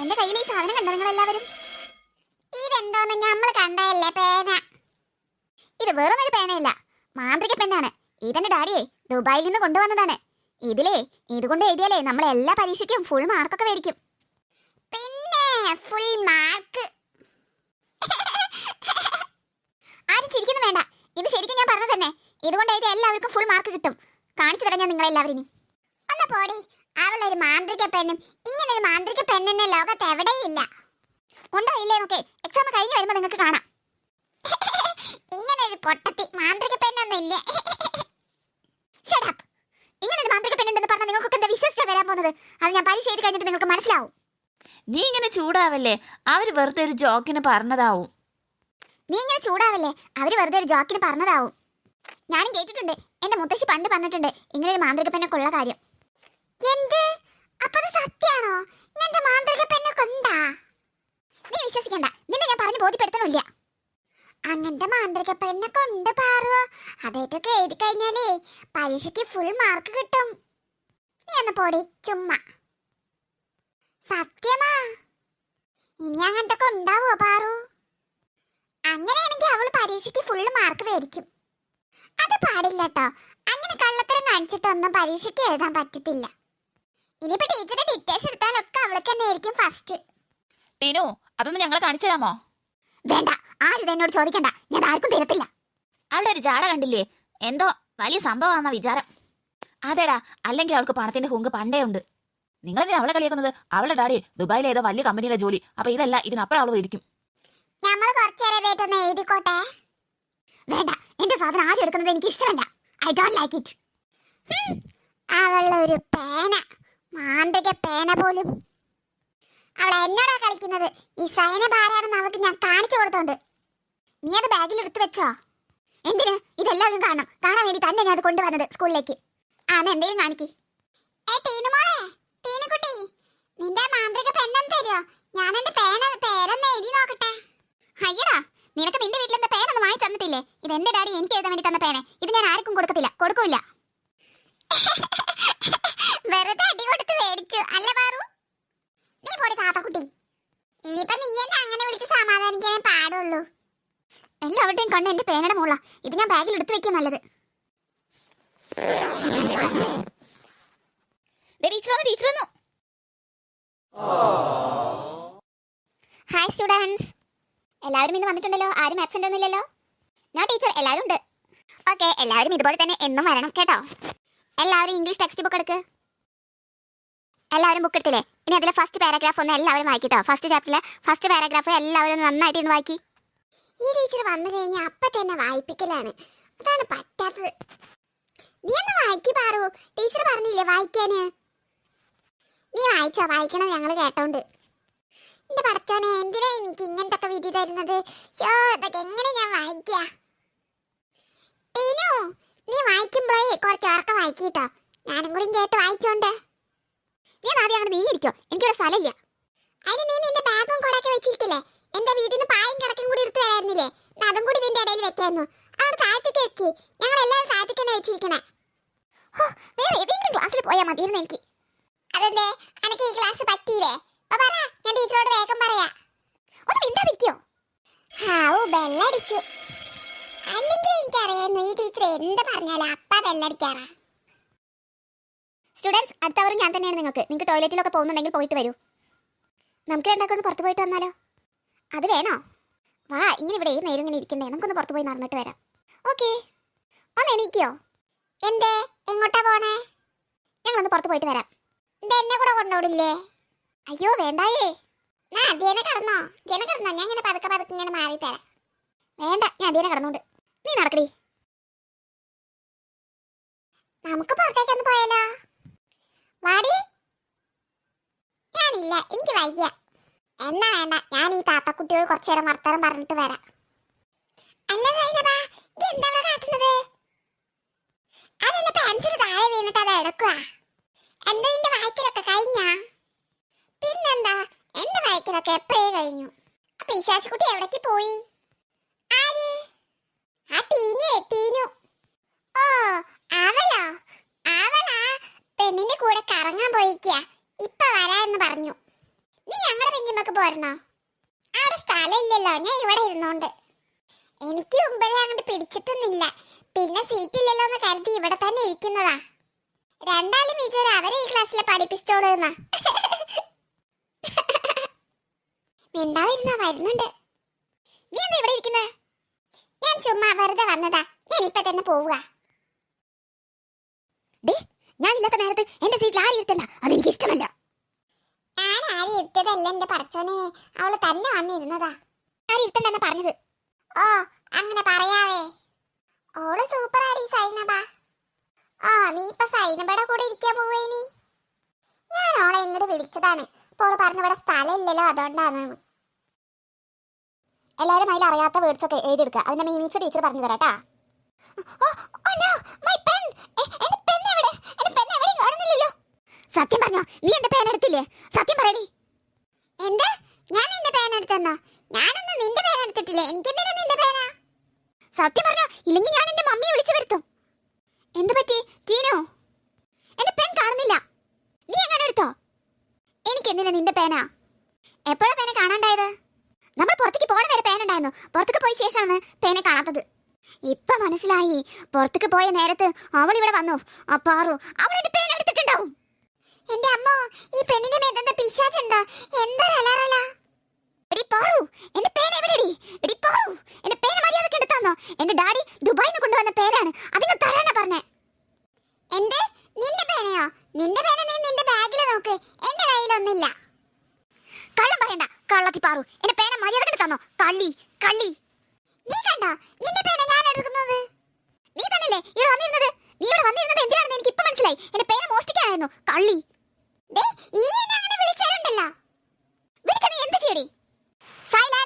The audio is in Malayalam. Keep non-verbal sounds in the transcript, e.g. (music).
എന്റെ കയ്യിൽ ഈ സാധനം കണ്ടോ നിങ്ങൾ എല്ലാവരും ഇതെന്തോന്ന് നമ്മൾ കണ്ടതല്ലേ പേന? ഇത് വെറും ഒരു പേനയല്ല മാന്ത്രിക പെണ്ണാണ്. ഇതെന്റെ ഡാഡിയെ ദുബായിൽ നിന്ന് കൊണ്ടുവന്നതാണ്. ഇതിലേ ഇതുകൊണ്ട് എഴുതിയാലേ നമ്മൾ എല്ലാ പരീക്ഷയ്ക്കും ഫുൾ മാർക്കൊക്കെ മേടിക്കും. പിന്നെ ഫുൾ മാർക്ക് ആരും ചിരിക്കുന്നു വേണ്ട. ഇത് ശരിക്കും ഞാൻ പറഞ്ഞു തന്നെ ഇതുകൊണ്ട് എഴുതിയ എല്ലാവർക്കും ഫുൾ മാർക്ക് കിട്ടും. കാണിച്ചു തരാം ഞാൻ നിങ്ങളെല്ലാവരും ഒന്ന് പോടി. അവളൊരു മാന്ത്രിക പെണ്ണും ഇങ്ങനെ ഒരു മാന്ത്രിക പെണ്ണിന്റെ ലോകത്ത് എവിടെയില്ല. ഉണ്ടോ ഇല്ലേ നോക്കേ? എക്സാം കഴിഞ്ഞ് വരുമ്പോൾ നിങ്ങൾക്ക് കാണാം. (laughs) ഇങ്ങനൊരു ഒരു പൊട്ടത്തി മാന്ത്രിക പെണ്ണൊന്നും ഇല്ല? ഷടപ്പ് (laughs) ഇങ്ങനെ ഒരു മാന്ത്രിക പെണ്ണുണ്ടെന്ന് പറഞ്ഞാൽ നിങ്ങൾക്കൊക്കെ എന്താ വിശ്വസിച്ചാ വരാൻ പോകുന്നത്? അത് ഞാൻ പരീക്ഷ ചെയ്ത് കഴിഞ്ഞിട്ട് നിങ്ങൾക്ക് മനസ്സിലാവും. നീ ഇങ്ങനെ ചൂടാവല്ലേ? അവർ വെറുതെ ഒരു ജോക്കിന് പറഞ്ഞതാവും. നീ ഇങ്ങനെ ചൂടാവല്ലേ? അവർ വെറുതെ ഒരു ജോക്കിന് പറഞ്ഞതാവും. ഞാനും കേട്ടിട്ടുണ്ട്. എന്റെ മുത്തശ്ശി പണ്ട് പറഞ്ഞിട്ടുണ്ട് ഇങ്ങനെ ഒരു മാന്ത്രിക പെണ്ണൊക്കെ ഉള്ള കാര്യം. എന്ത്? അപ്പത് സത്യാണോ നിന്റെ മാന്ത്രിക പെണ്ണെ കൊണ്ടാ നീ വിശ്വസിക്കണ്ട. നിന്നെ ഞാൻ പറഞ്ഞു ബോധ്യപ്പെടുത്തണില്ല അങ്ങനത്തെ മാന്ത്രിക പെണ്ണെ കൊണ്ട് പാറു അതേറ്റൊക്കെ എഴുതി കഴിഞ്ഞാലേ പരീക്ഷയ്ക്ക് ഫുൾ മാർക്ക് കിട്ടും. നീ ഒന്ന് പോടി ചുമ്മാ. സത്യമാ. ഇനി അങ്ങനത്തെ ഉണ്ടാവോ പാറു? അങ്ങനെയാണെങ്കിൽ അവൾ പരീക്ഷയ്ക്ക് ഫുള്ള് മാർക്ക് മേടിക്കും. അത് പാടില്ല കേട്ടോ അങ്ങനെ കള്ളത്തരം കാണിച്ചിട്ടൊന്നും പരീക്ഷയ്ക്ക് എഴുതാൻ പറ്റത്തില്ല. ഇനിയിപ്പോ ടീച്ചറെ ഡിറ്റേഷൻ എടുത്താലൊക്കെ അവൾക്ക് തന്നെ ആയിരിക്കും ഫസ്റ്റ് ടീനു അതൊന്ന് ഞങ്ങളെ കാണിച്ചു തരാമോ? വേണ്ട ആരും എന്നോട് ചോദിക്കണ്ട. ഞാൻ ആർക്കും തരത്തില്ല. അവളുടെ ഒരു ജാട കണ്ടില്ലേ? എന്തോ വലിയ സംഭവമാണെന്ന വിചാരം. അതെടാ അല്ലെങ്കിൽ അവൾക്ക് പണത്തിന്റെ ഹുങ്ക് പണ്ടേ ഉണ്ട്. നിങ്ങൾ എന്തിനാ അവളെ കളിയാക്കുന്നത്? അവളുടെ ഡാഡി ദുബായിലെ ഏതോ വലിയ കമ്പനിയിലെ ജോലി. അപ്പൊ ഇതല്ല ഇതിനപ്പുറം അവൾ മേടിക്കും. നമ്മൾ കുറച്ചേരമായിട്ടൊന്ന് എഴുതിക്കോട്ടെ. വേണ്ട എന്റെ സാധനം ആരും എടുക്കുന്നത് എനിക്ക് ഇഷ്ടമല്ല ഐ ഡോണ്ട് ലൈക്ക് ഇറ്റ് അവളൊരു പേന. മാന്ത്രിക പേന പോലും. അവൾ എന്നോടാ കളിക്കുന്നത്? ഈ സൈനബ് ആരാണെന്ന് അവൾക്ക് ഞാൻ കാണിച്ചു കൊടുത്തോണ്ട്. നീ അത് ബാഗിൽ എടുത്തു വെച്ചോ. എന്തിന്? ഇതെല്ലാവരും കാണണം. കാണാൻ വേണ്ടി തന്നെ ഞാൻ അത് കൊണ്ടുവന്നത് സ്കൂളിലേക്ക്. ആ എന്നാ എന്തെങ്കിലും കാണിക്ക്. ഏ നിന്റെ മാന്ത്രിക പെണ്ണെന്ന് തരുമോ ഞാൻ എന്റെ പേന നോക്കട്ടെ. നിനക്ക് നിന്റെ തന്നിട്ടില്ലേ ഇത് എന്റെ ഡാഡി എനിക്ക് എഴുതാൻ വേണ്ടി തന്ന പേന. ഇത് ഞാൻ ആർക്കും കൊടുക്കത്തില്ല. കൊടുക്കൂല (laughs) വെറുതെ അടി കൊടുത്ത് മേടിച്ചു. അല്ല പാറു? നീ പോടി താത്തക്കുട്ടി. ഇനിയിപ്പോ നീ എന്നെ അങ്ങനെ വിളിച്ച് സമാധാനിക്കാനേ പാടുള്ളൂ. എല്ലാവരുടെയും കണ്ണ് എന്റെ പേനയുടെ മോള ഇത് ഞാൻ ബാഗിൽ എടുത്തു വെക്കാൻ നല്ലത്. ഹായ് സ്റ്റുഡൻസ് എല്ലാവരും ഇന്ന് വന്നിട്ടുണ്ടല്ലോ? ആരും ആബ്സെന്റ് ഒന്നുമില്ലല്ലോ? നോ ടീച്ചർ എല്ലാവരും ഉണ്ട്. ഓക്കെ എല്ലാവരും ഇതുപോലെ തന്നെ എന്നും വരണം കേട്ടോ. എല്ലാവരും ഇംഗ്ലീഷ് ടെക്സ്റ്റ് ബുക്ക് എടുക്ക്. എല്ലാവരും ബുക്ക് എടുത്തില്ലേ? ഇനി അതിലെ ഫസ്റ്റ് പാരഗ്രാഫ് ഒന്ന് എല്ലാവരും വായിക്കട്ടോ ഫസ്റ്റ് ചാപ്റ്ററിലെ ഫസ്റ്റ് പാരഗ്രാഫ് എല്ലാവരും ഒന്ന് നന്നായിട്ട് ഇന്ന് വായിക്കി. ഈ ടീച്ചർ വന്നു കഴിഞ്ഞാൽ അപ്പൊ തന്നെ വായിപ്പിക്കലാണ്. അതാണ് പറ്റാത്തത്. നീ ഒന്ന് വായിക്കി പാറു. ടീച്ചർ പറഞ്ഞില്ലേ വായിക്കാന്? നീ വായിച്ചോ? വായിക്കണം ഞങ്ങൾ കേട്ടോണ്ട്. എന്റെ പഠിച്ചോനെ എന്തിനാ എനിക്ക് ഇങ്ങനത്തെ ഒക്കെ വിധി തരുന്നത്? എങ്ങനെ ഞാൻ വായിക്ക ടീനു നീ വായിക്കുമ്പോഴേ കുറച്ച് ഉറക്കം വായിക്കട്ടോ ഞാനും കൂടി കേട്ട് വായിച്ചോണ്ട്. നീ ആദ്യം അങ്ങോട്ട് നീ ഇരിക്കോ എനിക്കിവിടെ സ്ഥലമില്ല. അതിന് നീ നിന്റെ ബാഗും കൊടയൊക്കെ വെച്ചിരിക്കില്ലേ? എന്റെ വീട്ടിൽ നിന്ന് പായും കിടക്കും കൂടി എടുത്തു തരായിരുന്നില്ലേ? അതും കൂടി നിന്റെ ഇടയിൽ വെക്കായിരുന്നു. അവിടെ താഴത്തേക്ക് വെക്കി. ഞങ്ങൾ എല്ലാവരും താഴത്തേക്ക് തന്നെ വെച്ചിരിക്കണേ. വേറെ ഏതെങ്കിലും ക്ലാസ്സിൽ പോയാൽ മതിയായിരുന്നു എനിക്ക്. അതെന്തേ? അനക്ക് ഈ ക്ലാസ് പറ്റിയില്ലേ? പറ ഞാൻ ടീച്ചറോട് വേഗം പറയാ. ഒന്ന് മിണ്ടാതിരിക്കോ? ഹാവൂ ബെല്ലടിച്ചു. അല്ലെങ്കിൽ എനിക്കറിയായിരുന്നു ഈ ടീച്ചർ എന്ത് പറഞ്ഞാലും അപ്പ ബെല്ലടിക്കാറാ. സ്റ്റുഡൻസ് അടുത്തവരും ഞാൻ തന്നെയാണ് നിങ്ങൾക്ക്. നിങ്ങൾക്ക് ടോയ്ലറ്റിലൊക്കെ പോകുന്നുണ്ടെങ്കിൽ പോയിട്ട് വരൂ. നമുക്ക് രണ്ടാക്കൊന്ന് പുറത്ത് പോയിട്ട് വന്നാലോ? അത് വേണോ? വാ ഇങ്ങനെ ഇവിടെ ഏത് നേരം ഇങ്ങനെ ഇരിക്കണ്ടേ. നമുക്കൊന്ന് പുറത്ത് പോയി നടന്നിട്ട് വരാം. ഓക്കെ. ഒന്ന് എണീക്കോ? എന്തേ? എങ്ങോട്ടാ പോണേ? ഞങ്ങളൊന്ന് പുറത്ത് പോയിട്ട് വരാം. എന്താ എന്നെ കൂടെ കൊണ്ടോടില്ലേ അയ്യോ വേണ്ടായേ. ഞാൻ അധ്യയനം കടന്നോ. അധ്യയനം കടന്നോ. ഞാൻ ഇങ്ങനെ പതുക്കെ പതുക്കെ ഇങ്ങനെ മാറി തരാം വേണ്ട ഞാൻ അധ്യയനം കടന്നുണ്ട്. നീ നടക്കടി. നമുക്ക് പുറത്തേക്കൊന്ന് പോയാലോ? വാടി. ഞാനില്ല എനിക്ക് വയ്യ. എന്നാ വേണ്ട ഞാൻ ഈ താത്തക്കുട്ടികൾ കുറച്ചു നേരം വർത്തമാനം പറഞ്ഞിട്ട് വരാം. അല്ല സൈനബാ നീ എന്താ ഇവിടെ കാട്ടുന്നത്? അതെന്റെ പെൻസിൽ താഴെ വീണിട്ട് അത് എടുക്കുക എന്താ നിന്റെ വായിക്കലൊക്കെ കഴിഞ്ഞാ? പിന്നെന്താ എന്റെ വായിക്കലൊക്കെ എപ്പോഴേ കഴിഞ്ഞു? ആ കുട്ടി എവിടേക്ക് പോയി? ആ ടീനേ ടീനു. ഓ അവളോ? അവളാ? പെണ്ണിന്റെ കൂടെ കറങ്ങാൻ പോയിക്കാ ഇപ്പൊ വരാന്ന് പറഞ്ഞു. നീ ഞങ്ങളുടെ ബാക്ക് പോരണോ? അവിടെ സ്ഥലമില്ലല്ലോ. ഞാൻ ഇവിടെ ഇരുന്നോണ്ട്. എനിക്ക് മുമ്പേ അങ്ങോട്ട് പിടിച്ചിട്ടൊന്നുമില്ല. പിന്നെ സീറ്റ് ഇല്ലല്ലോ എന്ന് കരുതി ഇവിടെ തന്നെ ഇരിക്കുന്നതാ. രണ്ടാളും ടീച്ചർ അവരെ ഈ ക്ലാസ്സിലെ പഠിപ്പിച്ചോളൂ മിണ്ടാതിരുന്നാ വരുന്നുണ്ട്. നീ എന്താ ഇവിടെ ഇരിക്കുന്നേ? ചുമ്മാ വെറുതെ വന്നതാ. ഞാൻ ഇപ്പൊ തന്നെ പോവുക. ഞാൻ ഇല്ലാത്ത നേരത്ത് എന്റെ സീറ്റിൽ ആരും ഇരുത്തണ്ട? അതെനിക്ക് ഇഷ്ടമല്ല. ഞാൻ ആരും ഇരുത്തതല്ല എന്റെ പറച്ചോനെ അവൾ തന്നെ വന്നിരുന്നതാ. ആരും ഇരുത്തണ്ടെന്ന് പറഞ്ഞത്? ഓ അങ്ങനെ പറയാവേ. ഓൾ സൂപ്പർ ആടി സൈനബ. ആ നീ ഇപ്പൊ സൈനബയുടെ കൂടെ ഇരിക്കാൻ പോവേനി ഞാൻ ഓളെ ഇങ്ങോട്ട് വിളിച്ചതാണ്. അപ്പോൾ പറഞ്ഞ പറഞ്ഞു സ്ഥലം ഇല്ലല്ലോ അതുകൊണ്ടാണ്. എല്ലാവരും അതിൽ അറിയാത്ത വേർഡ്സ് ഒക്കെ എഴുതിയെടുക്കുക. അതിന്റെ മീനിങ്സ് ടീച്ചർ പറഞ്ഞു തരാട്ടാ സത്യം പറഞ്ഞോ നീ എന്റെ പേന എടുത്തില്ലേ? സത്യം പറയടി. എന്ത്? ഞാൻ നിന്റെ പേന എടുത്തെന്നോ ഞാനൊന്നും നിന്റെ പേന എടുത്തിട്ടില്ലേ? എനിക്കെന്തിനാ നിന്റെ പേന സത്യം പറഞ്ഞോ ഇല്ലെങ്കിൽ ഞാൻ എന്റെ മമ്മിയെ വിളിച്ചു വരുത്തും. എന്ത് പറ്റി? ടീനു? എന്റെ പെൻ കാണുന്നില്ല. നീ എങ്ങനെ എടുത്തോ? എനിക്ക് എന്തിനാ നിന്റെ പേന എപ്പോഴാ പേന കാണാണ്ടായത്? നമ്മൾ പുറത്തേക്ക് പോകണ വരെ പേന ഉണ്ടായിരുന്നു. പുറത്തേക്ക് പോയ ശേഷമാണ് പേനെ കാണാത്തത്. ഇപ്പൊ മനസ്സിലായി. പുറത്തേക്ക് പോയ നേരത്ത് അവൾ ഇവിടെ വന്നു. അപ്പാറു പാറു അവൾ എന്റെ പേന എടുത്തിട്ടുണ്ടാവും. എന്റെ അമ്മ ഈ പെണ്ണിന്റെ മേതെന്താ പിശാചുണ്ടോ? എന്താ എടി പാറു എന്റെ പേന എവിടെടി? എടി പാറു എന്റെ പേന മര്യാദയ്ക്ക് എടുത്താന്നോ എന്റെ ഡാഡി ദുബായിൽ നിന്ന് കൊണ്ടുവന്ന പേനാണ് അതിന് തരാനാ പറഞ്ഞേ എന്ത് നിന്റെ പേനയോ നിന്റെ പേന നീ നിന്റെ ബാഗിൽ നോക്ക് എന്റെ കയ്യിലൊന്നില്ല കള്ളം പറയണ്ട കള്ളത്തി പാറു എന്റെ പേന മര്യാദയ്ക്ക് എടുത്താന്നോ കള്ളി കള്ളി നീ കണ്ടോ നിന്റെ ഞാൻ എടുക്കുന്നത്? നീ തന്നല്ലേ ഇവിടെ വന്നിരുന്നത്? നീ ഇവിടെ വന്നിരുന്നത് എന്തിനാണെന്ന് എനിക്ക് ഇപ്പൊ മനസ്സിലായി. എന്റെ പേന മോഷ്ടിക്കാനായിരുന്നു. കള്ളി. ദേ, ഈ എന്നെ അങ്ങനെ വിളിച്ചാലുണ്ടല്ലോ. വിളിച്ച നീ എന്ത് ചെയ്യടി? സൈലൻസ്